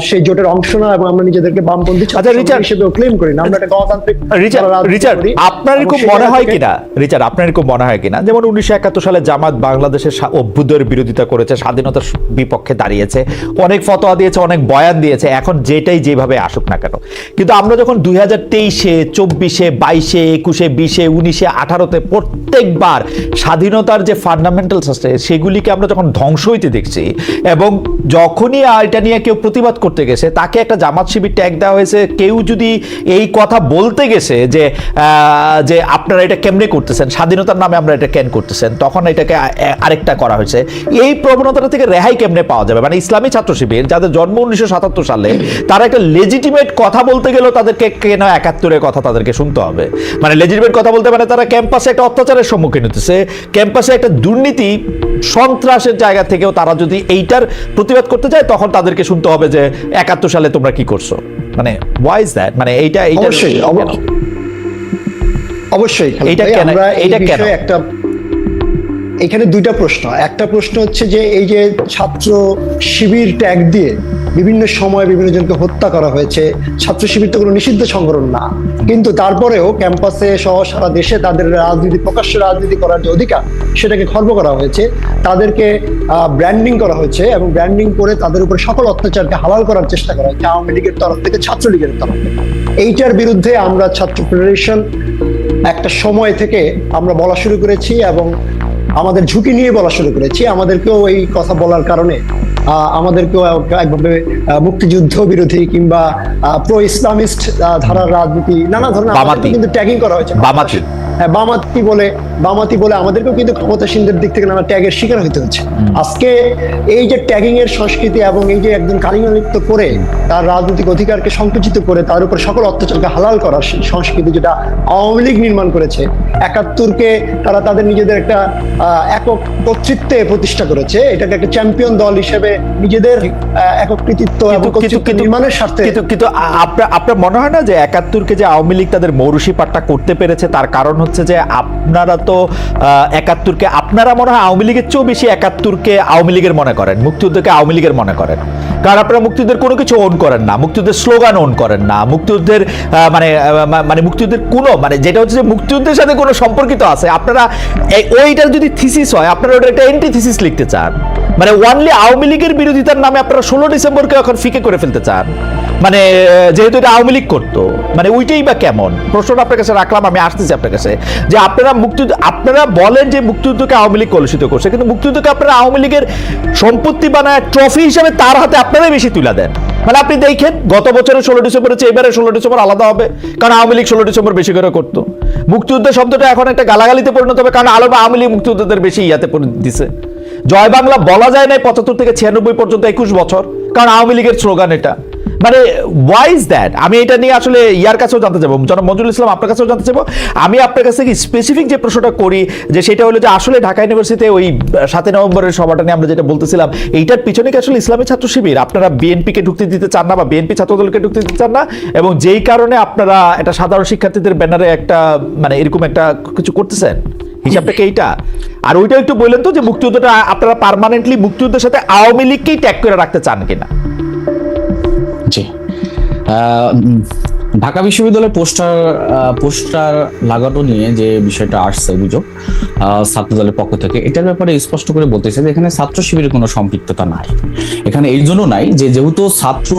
সেই জোটের অংশ না এবং আমরা নিজেদেরকে বামপন্থী ছাত্র আচ্ছা, রিচার্ড- হিসেবে ক্লেম করি না আমরা একটা গণতান্ত্রিক রিচার্ড রিচার্ড আপনার সেই মনে হয় কিনা? রিচার্ড আপনার এরকম মনে হয় কিনা? যেমন উনিশশো একাত্তর সালে জামাত বাংলাদেশের অভ্যুদয়ের বিরোধিতা করেছে স্বাধীনতার বিপক্ষে দাঁড়িয়েছে অনেক ফতোয়া দিয়েছে অনেক বয়ান দিয়েছে এখন যেটাই যেভাবে আসুক না কেন। কিন্তু আমরা যখন দুই হাজার তেইশে চব্বিশে বাইশে একুশে বিশে উনিশে আঠারোতে প্রত্যেকবার স্বাধীনতার যে ফান্ডামেন্টালস আছে সেগুলিকে আমরা যখন ধ্বংস হইতে দেখছি এবং যখনই এটা নিয়ে কেউ প্রতিবাদ করতে গেছে, তাকে একটা জামাত শিবির ট্যাগ দেওয়া হয়েছে। কেউ যদি এই কথা বলতে গেছে যে যে আপনারা এটা কেমনে করতেছেন, স্বাধীনতার নামে আমরা এটা কেন করতেছেন, তখন এটাকে আরেকটা করা হয়েছে। এই প্রবণতাটা থেকে রেহাই কেমনে পাওয়া যাবে? মানে ইসলামী ছাত্র শিবির, যাদের জন্ম উনিশশো সাতাত্তর সালে, তারা একটা লেজিটিমেট কথা বলতে গেলেও তাদেরকে কেন একাত্তরের কথা তাদেরকে শুনতে হবে? মানে লেজিটিমেট কথা বলতে মানে তারা ক্যাম্পাসে একটা অত্যাচারের সম্মুখীন হতেছে ক্যাম্পাসে একটা দুর্নীতি, সন্ত্রাসের জায়গা থেকেও তারা যদি এইটার প্রতিবাদ করতে চায় তখন তাদেরকে শুনতে হবে যে একাত্তর সালে তোমরা কি করছ মানে ওয়াইজ দ্যাট মানে এইটা এইটা অবশ্যই? অবশ্যই এইটা কেন? এইটা কেন? একটা এখানে দুইটা প্রশ্ন একটা প্রশ্ন হচ্ছে যে এই যে ছাত্র শিবির ট্যাগ দিয়ে বিভিন্ন সময় বিভিন্ন জনকে হত্যা করা হয়েছে ছাত্র শিবির তো কোনো নিষিদ্ধ সংগঠন না কিন্তু তারপরেও ক্যাম্পাসে সহ সারা দেশে তাদের রাজনীতি, প্রকাশ্য রাজনীতি করার যে অধিকার, সেটাকে খর্ব করা হয়েছে। তাদেরকে ব্র্যান্ডিং করা হয়েছে এবং ব্র্যান্ডিং করে তাদের উপরে সকল অত্যাচারকে হালাল করার চেষ্টা করা হয়েছে আওয়ামী লীগের তরফ থেকে, ছাত্রলীগের তরফ থেকে। এইটার বিরুদ্ধে আমরা ছাত্র ফেডারেশন একটা সময় থেকে আমরা বলা শুরু করেছি এবং আমাদের ঝুঁকি নিয়ে বলা শুরু করেছি। আমাদেরকেও এই কথা বলার কারণে আমাদেরকেও একভাবে মুক্তিযুদ্ধ বিরোধী কিংবা প্রো ইসলামিস্ট ধারার রাজনীতি নানা ধরনের। কিন্তু ট্যাগিং করা হয়েছে বামাতি। হ্যাঁ বামাতি বলে বামাতি বলে আমাদেরকেও কিন্তু ক্ষমতাসীনদের দিক থেকে নানা ট্যাগের শিকার হতে হচ্ছে। আজকে এই যে ট্যাগিং এর সংস্কৃতি এবং এই যে একজন কালিমালিপ্ত করে তার রাজনৈতিক অধিকারকে সংকুচিত করে তার উপর সকল অত্যাচারকে হালাল করার সংস্কৃতি যেটা আওয়ামী লীগ নির্মাণ করেছে একাত্তরকে তারা তাদের নিজেদের একটা একক কর্তৃত্বে প্রতিষ্ঠা করেছে এটাকে একটা চ্যাম্পিয়ন দল হিসেবে নিজেদের একক কৃতিত্ব এবং কর্তৃত্ব নির্মাণের স্বার্থে কিন্তু কিন্তু আপনার আপনার মনে হয় না যে একাত্তরকে যে আওয়ামী লীগ তাদের মৌরুষি পাট্টা করতে পেরেছে তার কারণ হচ্ছে যে আপনারা তো একাত্তরকে আপনারা মনে হয় আওয়ামী লীগের চেয়েও বেশি একাত্তরকে আওয়ামী লীগের মনে করেন, মুক্তিযুদ্ধকে আওয়ামী লীগের মনে করেন। কারণ আপনারা মুক্তিযুদ্ধের কোনো কিছু ওন করেন না, মুক্তিযুদ্ধের স্লোগান ওন করেন না, মুক্তিযুদ্ধের মানে মানে মুক্তিযুদ্ধের কোনো মানে যেটা হচ্ছে যে মুক্তিযুদ্ধের সাথে কোনো সম্পর্কিত আছে, আপনারা ওইটার যদি থিসিস হয়, আপনারা ওটা একটা এন্টি থিসিস লিখতে চান। মানে ওয়ানলি আওয়ামী লীগের বিরোধিতার নামে আপনারা ষোলো ডিসেম্বরকে এখন ফিকে করে ফেলতে চান। মানে যেহেতু এটা আওয়ামী লীগ করতো মানে ওইটাই বা কেমন? প্রশ্নটা আপনার কাছে রাখলাম, আমি আসতেছি আপনার কাছে, যে আপনারা মুক্তিযুদ্ধ, আপনারা বলেন যে মুক্তিযুদ্ধকে আওয়ামী লীগ কলুষিত করছে, কিন্তু মুক্তিযুদ্ধকে আপনারা আওয়ামী লীগের সম্পত্তি বানায় ট্রফি হিসেবে তার হাতে আপনারাই বেশি তুলে দেন। মানে আপনি দেখেন, গত বছরের ষোলো ডিসেম্বর হচ্ছে, এবারে ষোলো ডিসেম্বর আলাদা হবে, কারণ আওয়ামী লীগ ষোলো ডিসেম্বর বেশি করে করতো। মুক্তিযুদ্ধ শব্দটা এখন একটা গালাগালিতে পরিণত হবে, কারণ আলো আওয়ামী লীগ মুক্তিযুদ্ধদের বেশি ইয়াতে দিছে। জয় বাংলা বলা যায় না পঁচাত্তর থেকে ছিয়ানব্বই পর্যন্ত একুশ বছর, কারণ আওয়ামী লীগের স্লোগান এটা। মানে ওয়াইজ দ্যাট আমি এটা নিয়ে আসলে ইয়ার কাছেও জানতে চাবো জনাব মঞ্জুরুল ইসলাম, আপনার কাছেও জানতে চাবো আমি আপনার কাছ থেকে স্পেসিফিক যে প্রশ্নটা করি, যে সেটা হলো যে আসলে ঢাকা ইউনিভার্সিটিতে ওই সাতই নভেম্বরের সভাটা নিয়ে আমরা যেটা বলতেছিলাম, এইটার পিছনে কি আসলে ইসলামী ছাত্র শিবির? আপনারা বিএনপিকে ঢুকতে দিতে চান না বা বিএনপি ছাত্রদলকে ঢুকতে দিতে চান না? এবং যেই কারণে আপনারা এটা সাধারণ শিক্ষার্থীদের ব্যানারে একটা মানে এরকম একটা কিছু করতেছেন? হিসাবটা কি এইটা? আর ওইটা একটু বললেন তো যে মুক্তিযুদ্ধটা আপনারা পার্মানেন্টলি মুক্তিযুদ্ধের সাথে আওয়ামী লীগকেই ট্যাগ করে রাখতে চান কিনা? জি। ঢাকা বিশ্ববিদ্যালয়ের পোস্টার পোস্টার লাগানো নিয়ে যে বিষয়টা আসছে অভিযোগ ছাত্র দলের পক্ষ থেকে, এটার ব্যাপারে স্পষ্ট করে বলতেছে যে এখানে ছাত্র শিবিরের কোনো সম্পৃক্ততা নাই। এখানে এই জন্য নাই যে যেহেতু ছাত্র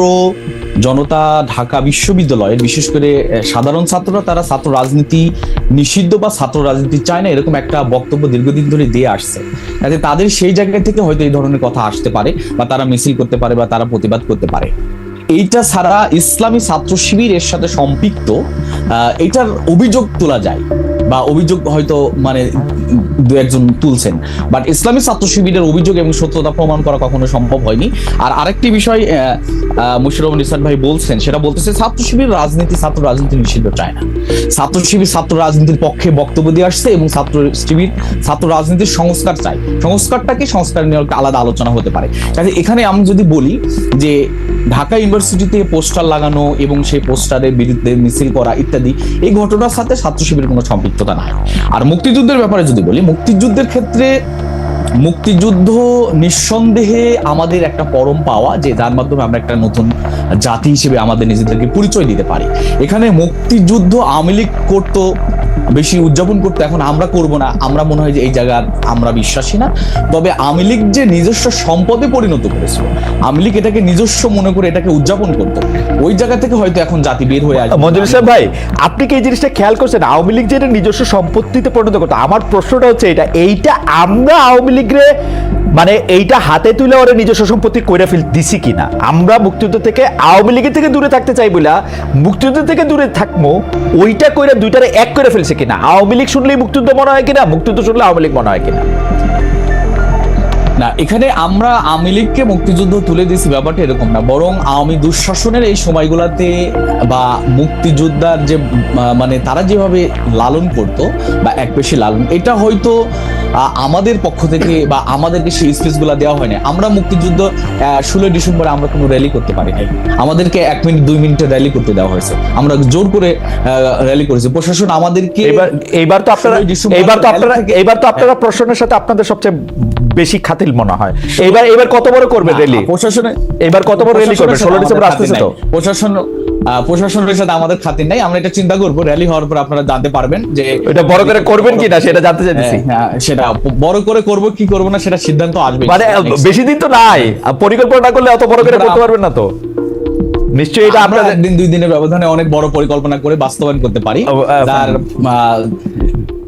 জনতা ঢাকা বিশ্ববিদ্যালয়ের, বিশেষ করে সাধারণ ছাত্ররা, তারা ছাত্র রাজনীতি নিষিদ্ধ বা ছাত্র রাজনীতি চায় না, এরকম একটা বক্তব্য দীর্ঘদিন ধরে দিয়ে আসছে। তাদের সেই জায়গা থেকে হয়তো এই ধরনের কথা আসতে পারে বা তারা মিছিল করতে পারে বা তারা প্রতিবাদ করতে পারে। এইটা ছাড়া ইসলামী ছাত্র শিবির এর সাথে সম্পৃক্ত এটার অভিযোগ তোলা যায় বা অভিযোগ হয়তো মানে দু একজন তুলছেন। বাট ইসলামী ছাত্র শিবিরের অভিযোগ এবং সত্যতা প্রমাণ করা কখনো সম্ভব হয়নি। আর আরেকটি বিষয় আহ, আহ, মুশির রহমান ইসলাম ভাই বলছেন সেটা বলতেছে ছাত্র শিবির রাজনীতি ছাত্র রাজনীতি নিষিদ্ধ চায় না। ছাত্র শিবির ছাত্র রাজনীতির পক্ষে বক্তব্য দিয়ে আসছে এবং ছাত্র শিবির ছাত্র রাজনীতির সংস্কার চায়। সংস্কারটাকে সংস্কার নিয়ে আলাদা আলোচনা হতে পারে। এখানে আমি যদি বলি যে ঢাকা ইউনিভার্সিটিতে পোস্টার লাগানো এবং সেই পোস্টারের বিরুদ্ধে মিছিল করা ইত্যাদি, এই ঘটনার সাথে ছাত্র শিবিরের কোনো সম্পৃক্ততা নাই। আর মুক্তিযুদ্ধের ব্যাপারে যদি বলি, মুক্তিযুদ্ধের ক্ষেত্রে মুক্তিযুদ্ধ নিঃসন্দেহে আমাদের একটা পরম পাওয়া, যে যার মাধ্যমে আমরা একটা নতুন জাতি হিসেবে আমাদের নিজেদেরকে পরিচয় দিতে পারি। এখানে মুক্তিযুদ্ধ আওয়ামী লীগ করতো বেশি উদযাপন করতে এখন আমরা করব না। আমরা মনে হয় যে এই জায়গার আমরা বিশ্বাসী না। তবে আওয়ামী লীগ যে নিজস্ব সম্পদে পরিণত করেছিল, আওয়ামী লীগ এটাকে নিজস্ব মনে করে এটাকে উদযাপন করতো। ওই জায়গা থেকে হয়তো এখন জাতি বের হয়ে আসবে। মঞ্জুর ইসলাম ভাই, আপনি কি এই জিনিসটা খেয়াল করছেন? আওয়ামী লীগ যেটা নিজস্ব সম্পত্তিতে পরিণত করতো, আমার প্রশ্নটা হচ্ছে এটা, এইটা আমরা আওয়ামী লীগরে মানে এইটা হাতে তুলে ওরা নিজস্ব সম্পত্তি কইরা ফেল, দিছি কিনা? আমরা মুক্তিযুদ্ধ থেকে আওয়ামী লীগের থেকে দূরে থাকতে চাই বলে মুক্তিযুদ্ধ থেকে দূরে থাকব ওইটা কইরা দুইটারে এক করে ফেলছে কিনা? আওয়ামী লীগ শুনলেই মুক্তিযুদ্ধ মনে হয় কিনা? মুক্তিযুদ্ধ শুনলে আওয়ামী লীগ মনে হয় কিনা? না, এখানে আমরা আওয়ামী লীগকে মুক্তিযুদ্ধ তুলে দিয়েছি, ব্যাপারটা এরকম না। বরং আওয়ামী দুঃশাসনের এই সময়গুলোতে বা মুক্তিযোদ্ধার যে মানে তারা যেভাবে লালন করত বা এক পেশি লালন, এটা হয়তো আমাদের পক্ষ থেকে বা আমাদেরকে সেই স্পেসগুলো দেওয়া হয়নি। আমরা মুক্তিযুদ্ধ ষোলোই ডিসেম্বরে আমরা কোনো র্যালি করতে পারি নাই। আমাদেরকে এক মিনিট দুই মিনিটের র্যালি করতে দেওয়া হয়েছে। আমরা জোর করে র্যালি করেছি। প্রশাসন আমাদেরকে এবার এইবার তো আপনারা 16 এইবার তো আপনারা এবার এইবার তো আপনারা প্রশ্নের সাথে আপনাদের সবচেয়ে বেশি খাতিল মনে হয়। এইবার এবার কত বড় করবে রেলি প্রশাসনে এবার কত বড় র্যালি করবে? ষোলো ডিসেম্বর আসতেছে তো? প্রশাসন প্রশাসনের সাথে আমাদের খাতির নাই। আমরা এটা চিন্তা করব র্যালি হওয়ার পর আপনারা জানতে পারবেন যে এটা বড় করে করবেন কিনা সেটা জানতে চাইতেছি। হ্যাঁ, হ্যাঁ, সেটা বড় করে করব কি করব না সেটা সিদ্ধান্ত আসবে মানে বেশি দিন তো নাই। পরিকল্পনা করলে অত বড় করে করতে পারবেন না তো। নিশ্চয়ই এটা আমরা একদিন দুই দিনের ব্যবধানে অনেক বড় পরিকল্পনা করে বাস্তবায়ন করতে পারি। আহ,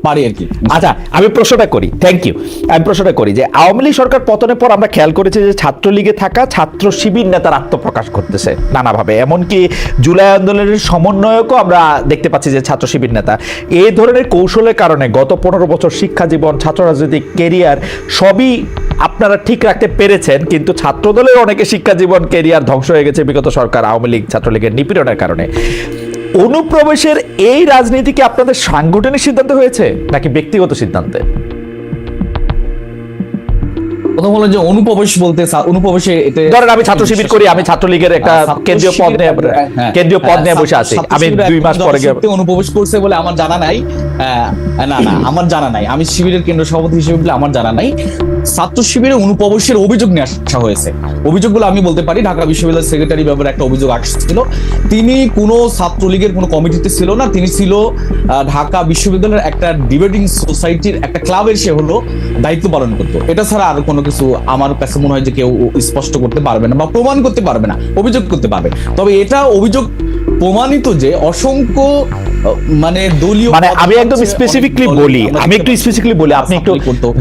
পারি আর কি। আচ্ছা আমি প্রশ্নটা করি। থ্যাংক ইউ আমি প্রশ্নটা করি যে, আওয়ামী লীগ সরকার পতনের পর আমরা খেয়াল করেছি যে ছাত্রলীগে থাকা ছাত্র শিবির নেতার আত্মপ্রকাশ করতেছে নানাভাবে। এমনকি জুলাই আন্দোলনের সমন্বয়কও আমরা দেখতে পাচ্ছি যে ছাত্র শিবির নেতা। এই ধরনের কৌশলের কারণে গত পনেরো বছর শিক্ষা জীবন, ছাত্র রাজনৈতিক কেরিয়ার সবই আপনারা ঠিক রাখতে পেরেছেন, কিন্তু ছাত্রদলের অনেকে শিক্ষা জীবন কেরিয়ার ধ্বংস হয়ে গেছে বিগত সরকার আওয়ামী লীগ ছাত্রলীগের নিপীড়নের কারণে। অনুপ্রবেশের এই রাজনীতি কি আপনাদের সাংগঠনিক সিদ্ধান্ত হয়েছে নাকি ব্যক্তিগত সিদ্ধান্তে? প্রথম হলো যে অনুপ্রবেশ বলতে অনুপ্রবেশে ধরেন আমি ছাত্র শিবির করি আমি ছাত্রলীগের একটা কেন্দ্রীয় পদ নিয়ে হ্যাঁ, কেন্দ্রীয় পদ হ্যাঁ, নিয়ে বসে আছি। আমি দুই মাস পরে অনুপ্রবেশ করছে বলে আমার জানা নাই। না না আমার জানা নাই। আমি শিবিরের কেন্দ্র সভাপতি হিসেবে বলে আমার জানা নাই। ছাত্র শিবিরে অনুপ্রবেশের অভিযোগ নিয়ে আসা হয়েছে। অভিযোগগুলো আমি বলতে পারি, ঢাকা বিশ্ববিদ্যালয়ের সেক্রেটারি ব্যাপারে একটা অভিযোগ আসছিল। তিনি কোনো ছাত্রলীগের কোনো কমিটিতে ছিল না, তিনি ছিল ঢাকা বিশ্ববিদ্যালয়ের একটা ডিবেটিং সোসাইটির একটা ক্লাবের সে হলো দায়িত্ব পালন করতো। এটা ছাড়া আর কোনো কিছু আমার কাছে মনে হয় যে কেউ স্পষ্ট করতে পারবে না বা প্রমাণ করতে পারবে না, অভিযোগ করতে পারবে। তবে এটা অভিযোগ প্রমাণিত যে অসংখ্য মানে দলীয় মানে আমি একদম স্পেসিফিকলি বলি আমি একটু। স্পেসিফিকলি বলি আপনি একটু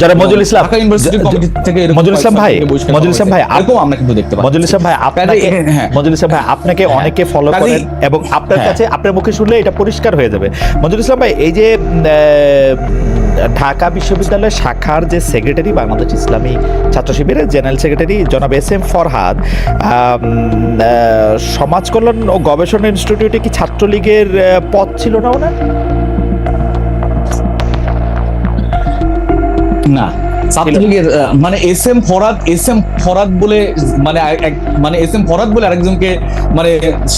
যারা মজুল ইসলাম ঢাকা ইউনিভার্সিটির কমিটি থেকে মজুল ইসলাম ভাই মজুল ইসলাম ভাই। এরকম আমরা কিন্তু দেখতে পাচ্ছি মজুল ইসলাম ভাই আপনাকে হ্যাঁ। মজুল ইসলাম ভাই আপনাকে হ্যাঁ। অনেকে ফলো করেন এবং আপনার হ্যাঁ। কাছে আপনার মুখে শুনলে এটা পরিষ্কার হয়ে যাবে মজুল ইসলাম ভাই এই যে ঢাকা বিশ্ববিদ্যালয়ের শাখার যে সেক্রেটারি বাংলাদেশ ইসলামী ছাত্র শিবিরের জেনারেল সেক্রেটারি জনাব এস এম ফরহাদ সমাজ কল্যাণ ও গবেষণা ইনস্টিটিউটে কি ছাত্রলীগের পদ ছিল না ওনার? না। ছাত্রলীগের মানে S M Farhad S M Farhad বলে মানে মানে এস এম ফরাদ বলে আরেকজনকে মানে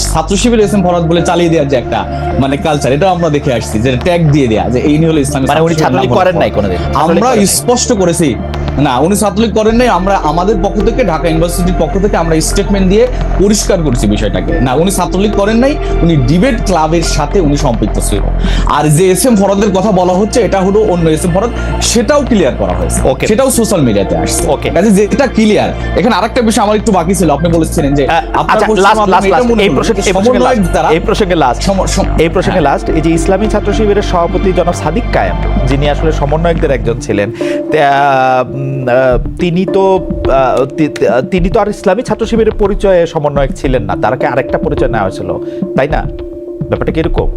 ছাত্র শিবির এস এম ফরাদ বলে চালিয়ে দেওয়ার যে একটা মানে কালচার এটা আমরা দেখে আসছি যে ট্যাগ দিয়ে দেয়া যে এই হলো ইসলামী মানে উনি ছাত্রলীগ করেন নাই কোনোদিন? আমরা স্পষ্ট করেছি না উনি ছাত্রলীগ করেন নাই আমরা আমাদের পক্ষ থেকে ঢাকা ইউনিভার্সিটির পক্ষ থেকে আমরা স্টেটমেন্ট দিয়ে পরিষ্কার করছি বিষয়টাকে না উনি ছাত্রলীগ করেন নাই উনি ডিবেট ক্লাবের সাথে উনি সম্পৃক্ত ছিল আর যে এস এম ফরাদের কথা বলা হচ্ছে এটা হলো অন্য এস এম ফরাদ সেটাও ক্লিয়ার করা হয়েছে Okay. সেটাও সোশ্যাল মিডিয়াতে আসছে Okay. কাজে যেটা ক্লিয়ার এখানে আরেকটা বিষয় আমার একটু বাকি ছিল আপনি বলেছিলেন যে আপনার আচ্ছা লাস্ট লাস্ট লাস্ট এই প্রসঙ্গে যে এই প্রসঙ্গে লাস্ট এই প্রসঙ্গে হ্যাঁ। লাস্ট এই যে ইসলামী ছাত্র শিবিরের সভাপতি জনাব সাদিক কায়েম যিনি আসলে সমন্বয়কদের একজন ছিলেন তিনি তো তিনি তো আর ইসলামী ছাত্র শিবিরের পরিচয়ে সমন্বয়ক ছিলেন না। তারকে আরেকটা পরিচয় নেওয়া হয়েছিল। তাই না? ব্যাপারটা কীরকম?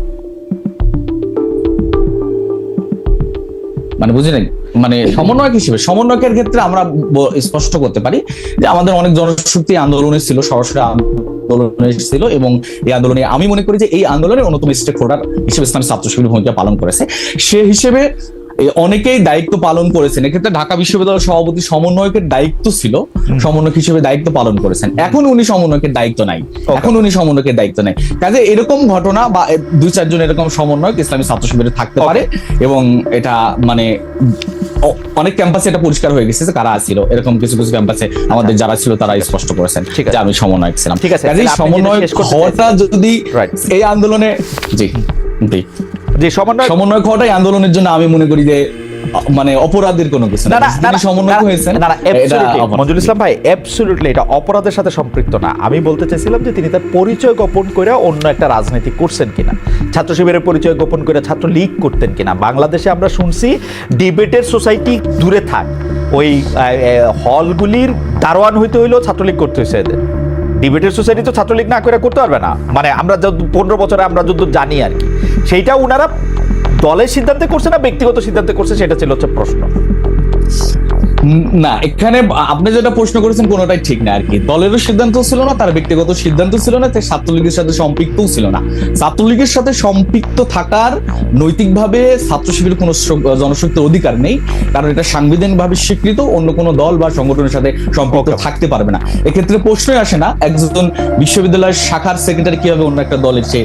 মানে বুঝি নাই মানে সমন্বয়ক হিসেবে, সমন্বয়কের ক্ষেত্রে আমরা স্পষ্ট করতে পারি যে আমাদের অনেক জনশক্তি আন্দোলনে ছিল, সরাসরি আন্দোলনে ছিল এবং এই আন্দোলনে আমি মনে করি যে এই আন্দোলনের অন্যতম স্টেক হোল্ডার হিসেবে ইসলামী ছাত্র শিবির ভূমিকা পালন করেছে। সে হিসেবে অনেকেই দায়িত্ব পালন করেছেন। এক্ষেত্রে ঢাকা বিশ্ববিদ্যালয়ের সভাপতি সমন্বয়কের দায়িত্ব ছিল সমন্বয়ক হিসেবে দায়িত্ব পালন করেছেন। এখন উনি সমন্বয়কের দায়িত্ব নাই। এখন উনি সমন্বয়কের দায়িত্ব নাই। কাজে এরকম ঘটনা বা দুই চারজন এরকম সমন্বয়ক ইসলামী ছাত্র শিবিরে থাকতে পারে এবং এটা মানে অনেক ক্যাম্পাসে এটা পরিষ্কার হয়ে গেছে যে কারা ছিল এরকম কিছু কিছু ক্যাম্পাসে আমাদের যারা ছিল তারা স্পষ্ট করেছেন ঠিক আছে। আমি সমন্বয়ক ছিলাম। ঠিক আছে, কাজেই যেটা সমন্বয়ক হওয়াটা যদি এই আন্দোলনে জি জি। যে সমন্বয় সমন্বয়ক হওয়াটাই আন্দোলনের জন্য আমি মনে করি যে মানে অপরাধের কোনো কিছু না। ইসলাম ভাই অ্যাবসলিউটলি এটা অপরাধের সাথে সম্পৃক্ত না। আমি বলতে চাইছিলাম যে তিনি তার পরিচয় গোপন করে অন্য একটা রাজনীতি করছেন কিনা। ছাত্র শিবিরের পরিচয় গোপন করে ছাত্র লীগ করতেন কিনা। বাংলাদেশে আমরা শুনছি ডিবেটের সোসাইটি দূরে থাক। ওই হলগুলির দারোয়ান হইতে হইলেও ছাত্রলীগ করতে হয়েছে এদের। ডিবেটের সোসাইটি তো ছাত্রলীগ না করে করতে পারবে না। মানে আমরা যত পনেরো বছরে আমরা যত জানি আর কি। সেইটা ওনারা দলের সিদ্ধান্তে করছে না ব্যক্তিগত সিদ্ধান্তে করছে সেটা ছিল হচ্ছে প্রশ্ন। না এখানে আপনি যেটা প্রশ্ন করেছেন কোনোটাই ঠিক না আর কি দলেরও সিদ্ধান্ত ছিল না তার ব্যক্তিগত সিদ্ধান্ত ছিল না তাই ছাত্রলীগের সাথে সম্পৃক্তও ছিল না। ছাত্রলীগের সাথে সম্পৃক্ত থাকার নৈতিকভাবে ছাত্র শিবিরের কোনো জনশক্তির অধিকার নেই কারণ এটা সাংবিধানিকভাবে স্বীকৃত অন্য কোনো দল বা সংগঠনের সাথে সম্পর্ক থাকতে পারবে না। এক্ষেত্রে প্রশ্নই আসে না একজন বিশ্ববিদ্যালয়ের শাখার সেক্রেটারি কীভাবে অন্য একটা দলের সে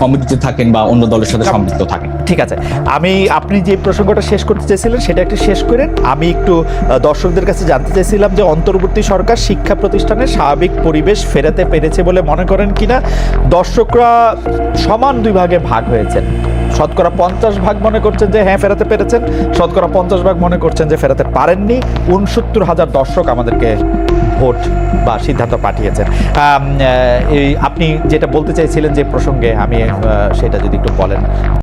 কমিটিতে থাকেন বা অন্য দলের সাথে সম্পৃক্ত থাকেন? ঠিক আছে। আমি আপনি যে প্রসঙ্গটা শেষ করতে চাইছিলেন সেটা একটু শেষ করেন। আমি একটু আহ, দর্শকদের কাছে জানতে চাইছিলাম যে অন্তর্বর্তী সরকার শিক্ষা প্রতিষ্ঠানে স্বাভাবিক পরিবেশ ফেরাতে পেরেছে বলে মনে করেন কিনা? দর্শকরা সমান দুই ভাগে ভাগ হয়েছেন। শতকরা পঞ্চাশ ভাগ মনে করছেন যে হ্যাঁ ফেরাতে পেরেছেন। শতকরা পঞ্চাশ ভাগ মনে করছেন যে ফেরাতে পারেননি। উনসত্তর হাজার দর্শক আমাদেরকে ভোট বা সিদ্ধান্ত পাঠিয়েছেন। আপনি যেটা বলতে চাইছিলেন যে প্রসঙ্গে আমি সেটা যদি একটু বলেন।